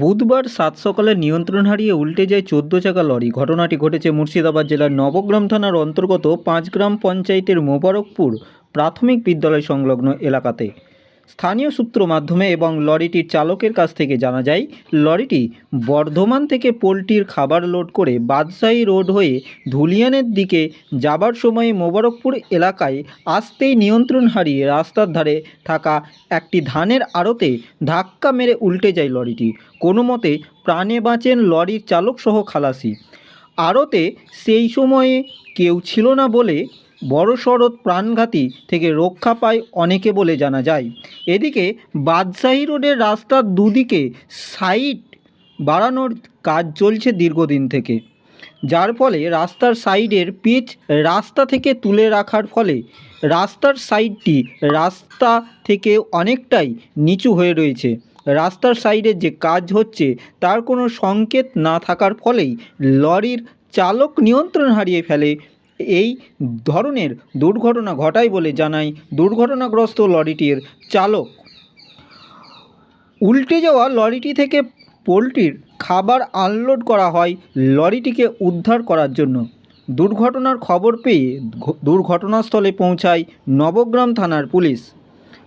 বুধবার সাত সকালে নিয়ন্ত্রণ হারিয়ে উল্টে যায় চোদ্দ চাকা লরি। ঘটনাটি ঘটেছে মুর্শিদাবাদ জেলার নবগ্রাম থানার অন্তর্গত পাঁচগ্রাম পঞ্চায়েতের মোবারকপুর প্রাথমিক বিদ্যালয় সংলগ্ন এলাকাতে। স্থানীয় সূত্র মাধ্যমে এবং লরিটির চালকের কাছ থেকে জানা যায়, লরিটি বর্ধমান থেকে পোলট্রির খাবার লোড করে বাদশাহী রোড হয়ে ধুলিয়ানের দিকে যাবার সময় মোবারকপুর এলাকায় আসতেই নিয়ন্ত্রণ হারিয়ে রাস্তার ধারে থাকা একটি ধানের আড়তে ধাক্কা মেরে উল্টে যায় লরিটি। কোনো মতে প্রাণে বাঁচেন লরির চালক সহ খালাসি। আড়তে সেই সময়ে কেউ ছিল না বলে বড়সড় প্রাণঘাতী থেকে রক্ষা পায় অনেকে বলে জানা যায়। এদিকে বাদশাহী রোডের রাস্তার দুদিকে সাইড বাড়ানোর কাজ চলছে দীর্ঘদিন থেকে। যার ফলে রাস্তার সাইডের পিচ রাস্তা থেকে তুলে রাখার ফলে রাস্তার সাইডটি রাস্তা থেকে অনেকটাই নিচু হয়ে রয়েছে। রাস্তার সাইডে যে কাজ হচ্ছে তার কোনো সংকেত না থাকার ফলেই লরির চালক নিয়ন্ত্রণ হারিয়ে ফেলে। এই ধরনের দুর্ঘটনা ঘটায় বলে জানায় দুর্ঘটনাগ্রস্ত লরিটির চালক। উল্টে যাওয়া লরিটি থেকে পোলট্রির খাবার আনলোড করা হয় লরিটিকে উদ্ধার করার জন্য। দুর্ঘটনার খবর পেয়ে দুর্ঘটনাস্থলে পৌঁছায় নবগ্রাম থানার পুলিশ।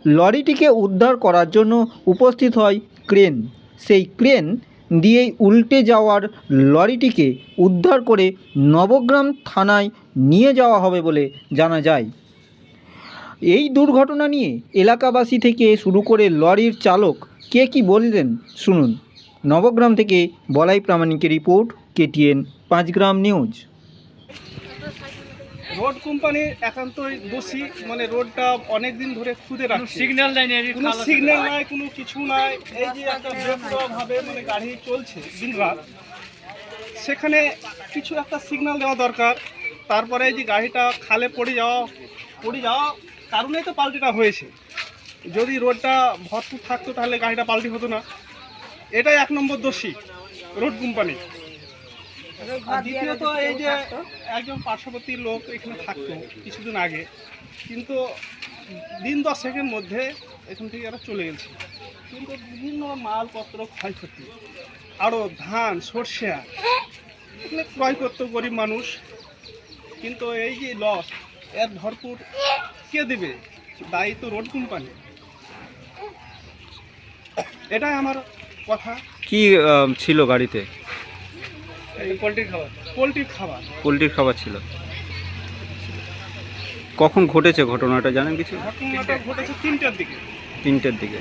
লরিটিকে উদ্ধার করার জন্য উপস্থিত হয় ক্রেন। সেই ক্রেন দিয়েই উল্টে যাওয়ার লরিটিকে উদ্ধার করে নবগ্রাম থানায় নিয়ে যাওয়া হবে বলে জানা যায়। এই দুর্ঘটনা নিয়ে এলাকাবাসী থেকে শুরু করে লরির চালক কে কি বললেন শুনুন। নবগ্রাম থেকে Balai প্রামাণিকের report KTN Panchgram news. Road কোম্পানির একান্তই দোষী মানে রোডটা অনেক দিন ধরে খুদে রাখছে। সিগন্যাল দেয়নি কোনো সিগন্যাল নাই। কোনো কিছু নাই। এই যে একটা ভাবে মানে গাড়ি চলছে দিনরাত সেখানে কিছু একটা সিগন্যাল দেওয়া দরকার। তারপরে এই যে গাড়িটা খালে পড়ে যাওয়া পড়ে যাওয়া কারণেই তো পাল্টিটা হয়েছে। যদি রোডটা ভরপুর থাকতো তাহলে গাড়িটা পাল্টি হতো না। এটাই এক নম্বর দোষী রোড কোম্পানি দ্বিতীয়ত এই যে একজন পার্শ্ববর্তী লোক এখানে থাকতো কিছুদিন আগে। কিন্তু দিন দশেকের মধ্যে এখান থেকে এরা চলে গেছে। কিন্তু বিভিন্ন মালপত্র ক্ষয়ক্ষতি আরও ধান সর্ষে এখানে ক্রয় করতো গরিব মানুষ। কিন্তু এই যে লস এর ভরপুর কে দেবে? দায়ী তো রোড কোম্পানি। এটাই আমার কথা। কি ছিল গাড়িতে? পোলট্রির খাবার। পোলট্রির খাবার। পোলট্রির খাবার ছিল। কখন ঘটেছে ঘটনাটা জানেন কিছু? ঘটনাটা ঘটেছে তিনটার দিকে। তিনটের দিকে।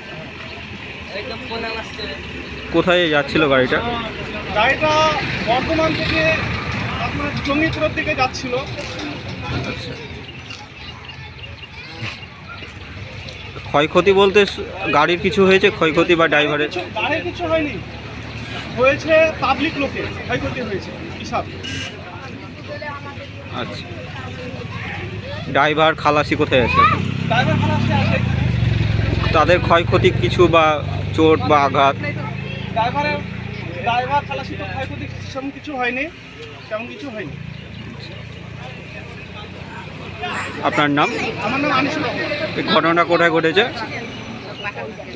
কোথায় যাচ্ছিল গাড়িটা? গাড়িটা বর্ধমান থেকে আপনার জঙ্গিপুরের দিকে যাচ্ছিল। আচ্ছা। ক্ষয়ক্ষতি বলতে গাড়ির কিছু হয়েছে? ক্ষয়ক্ষতি বা ড্রাইভারের গাড়ির কিছু হয়নি। হয়েছে পাবলিক লোকে ক্ষয়ক্ষতি হয়েছে হিসাব। আচ্ছা। ড্রাইভার খালাসি কোথায় আছে? ড্রাইভার খারাপ আছে। তাদের ক্ষয়ক্ষতি কিছু বা চোট বা আঘাত? ড্রাইভারের ড্রাইভার খালাসি তো ক্ষয়ক্ষতি সেরকম কিছু হয়নি তেমন কিছু হয়নি। আপনার নাম? আমার নাম এই ঘটনাটা কোথায় ঘটেছে?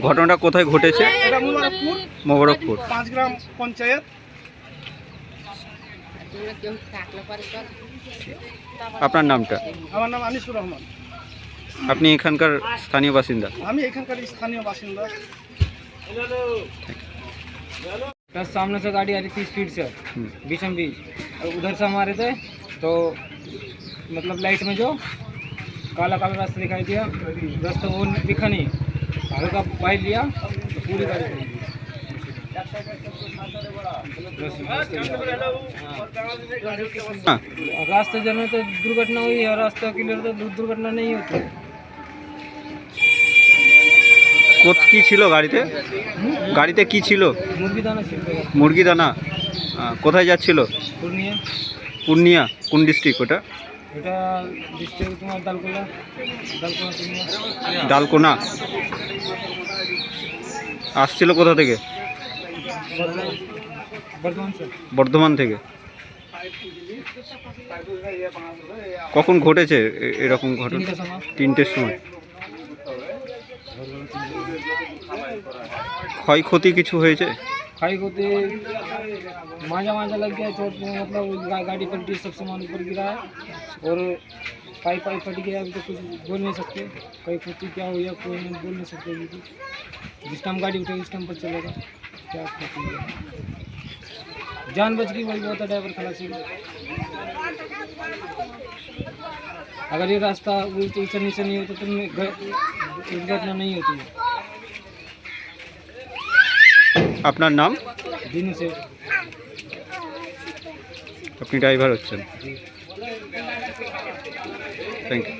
ঘটনাটা কোথায় ঘটেছে এটা মুবারকপুর মোবারকপুর পাঁচ গ্রাম পঞ্চায়েত আপনার নামটা আমার নাম আনিসুর রহমান আপনি এখানকার স্থানীয় বাসিন্দা আমি এখানকার স্থানীয় বাসিন্দা बस सामने से गाड़ी आ रही थी स्पीड से हम्म। बीचम बीच और उधर से हम आ रहे थे तो मतलब लाइट में जो काला काला रास्ता दिखाई दिया रास्ता वो दिखा नहीं हल्का पाइप लिया तो पूरी गाड़ी पलट गई। बस रास्ते में। হ্যাঁ और रास्ते जाने में तो दुर्घटना हुई और रास्ता क्लियर तो दु- दुर्घटना नहीं होती কোথ কি ছিল গাড়িতে গাড়িতে কি ছিল मुर्गी दाना छिड़ মুরগি দানা আহ, কোথায় যাচ্ছিল पूर्णिया পূর্ণিয়া কোন ডিস্ট্রিক্ট ওটা এটা ডিস্ট্রিক্ট তোমার দালকোলা দালকোলা ডালকোনা? আসছিল কোথা থেকে? বর্ধমান থেকে। কখন ঘটেছে এরকম ঘটনা? তিনটের সময়। ক্ষয়ক্ষতি কিছু হয়েছে? खाई होते मांझा मांझा लग गया चोट में मतलब गा, गाड़ी पलटी सब सामान ऊपर गिरा है और पाइप पाइप फट गया अभी तो कुछ बोल नहीं सकते कहीं फटी क्या हुआ कोई नहीं बोल नहीं सकते अभी तो। जिस टाइम गाड़ी उठेगी उस टाइम पर चलेगा क्या फटी है जान बच गई वही बहुत है ड्राइवर खलासी। अगर ये रास्ता ऊँचा नीचे नहीं होता तो दुर्घटना नहीं होती है আপনার নাম? আপনি ড্রাইভার হচ্ছেন। Thank you